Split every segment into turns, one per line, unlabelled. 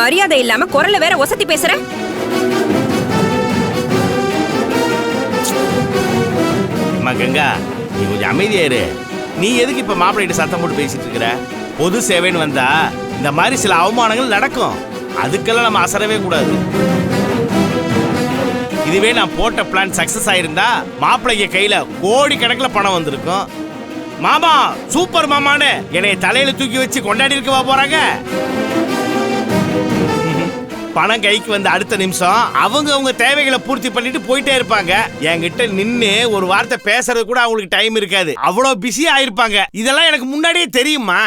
மரியாதை இல்லாம குரல்ல வேற ஒசத்தி பேசுற?
அம்மா கங்கா நீ கொஞ்சம் அமைதியா இரு. நீ எதுக்கு இப்ப மாப்பிள்ளைகிட்ட சத்தம் போட்டு பேசிட்டு இருக்கிற? பொது சேவைன்னு வந்தா இந்த மாதிரி சில அவமானங்கள் நடக்கும். அதுக்கெல்லாம் நம்ம அசரவே கூடாது. இதுவே நான் போட்ட பிளான் சக்சஸ் ஆயிருந்தா மாப்பிள்ளைங்க கையில கோடி கணக்கில் பணம் வந்திருக்கும். மாமா சூப்பர் மாமான்னு என்னைய தலையில தூக்கி வச்சு கொண்டாடி இருக்கவா போறாங்க? பணம் கைக்கு வந்த அடுத்த நிமிஷம் அவங்க அவங்க தேவைகளை பூர்த்தி பண்ணிட்டு போயிட்டே இருப்பாங்க. என்கிட்ட நின்னு ஒரு வார்த்தை பேசுறது கூட அவங்களுக்கு டைம் இருக்காது. அவ்வளவு பிஸி ஆயிருப்பாங்க இதெல்லாம் எனக்கு முன்னாடியே தெரியுமா?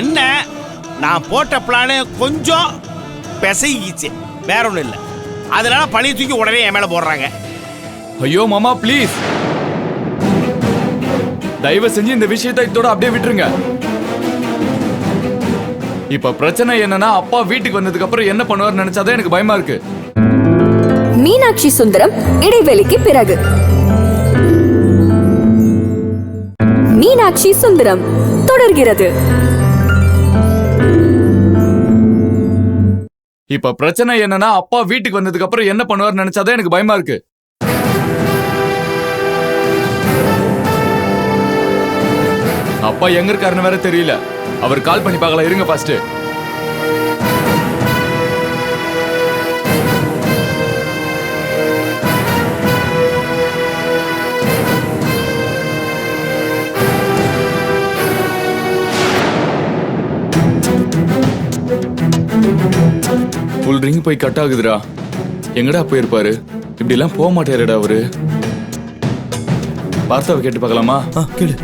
என்ன? நான் போட்ட பிளானு கொஞ்சம் பிசைகிச்சு வேற ஒன்றும் இல்லை. அதனால பழைய தூக்கி உடனே என் மேலே போடுறாங்க.
ஐயோ மாமா ப்ளீஸ் தயவு செஞ்சு இந்த விஷயத்தை இதோட அப்படியே விட்டுருங்க. இப்ப பிரச்சனை என்னன்னா அப்பா வீட்டுக்கு வந்ததுக்கு அப்புறம் என்ன பண்ணுவார் நினைச்சாதான் எனக்கு பயமா இருக்கு.
மீனாட்சி சுந்தரம் இடைவெளிக்கு பிறகு. மீனாட்சி சுந்தரம் தொடர்கிறது.
இப்ப பிரச்சனை என்னன்னா அப்பா வீட்டுக்கு வந்ததுக்கு அப்புறம் என்ன பண்ணுவார் நினைச்சாதான் எனக்கு பயமா இருக்கு. அப்பா எங்க இருக்காருன்னு வேற தெரியல. அவர் கால் பண்ணி பார்க்கலாம். இருங்க ஃபர்ஸ்ட் ஃபுல் ரிங் போய் கட் ஆகுதுடா. எங்கடா போயிருப்பாரு? இப்படி எல்லாம் போக மாட்டாருடா அவரு. பார்த்தாவை கேட்டு பார்க்கலாமா?
கேளு.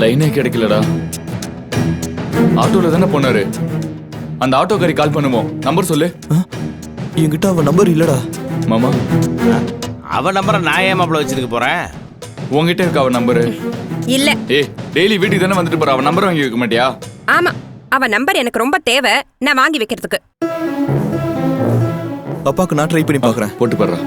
லைனே கிடைக்கலடா. ஆட்டோல தானே போனாரு. அந்த ஆட்டோக்காரி கால் பண்ணுவோம் நம்பர் சொல்லு.
என்கிட்ட அவன் நம்பர் இல்லடா.
மாமா.
அவன் நம்பரை நான் ஏன் மாப்பிள்ள வச்சிருக்க போறேன்?
உங்ககிட்ட இருக்க அவன் நம்பரு
இல்ல.
ஏய் டெய்லி வீட்டுக்கு தானே வந்துட்டு போற? அவன் நம்பர் வாங்கி வைக்க மாட்டியா?
ஆமா. அவ நம்பர் எனக்கு ரொம்ப தேவை. நான் வாங்கி வைக்கிறதுக்கு.
அப்பாக்கு நான் ட்ரை பண்ணி பார்க்கறேன்.
போட்டு போடுறா.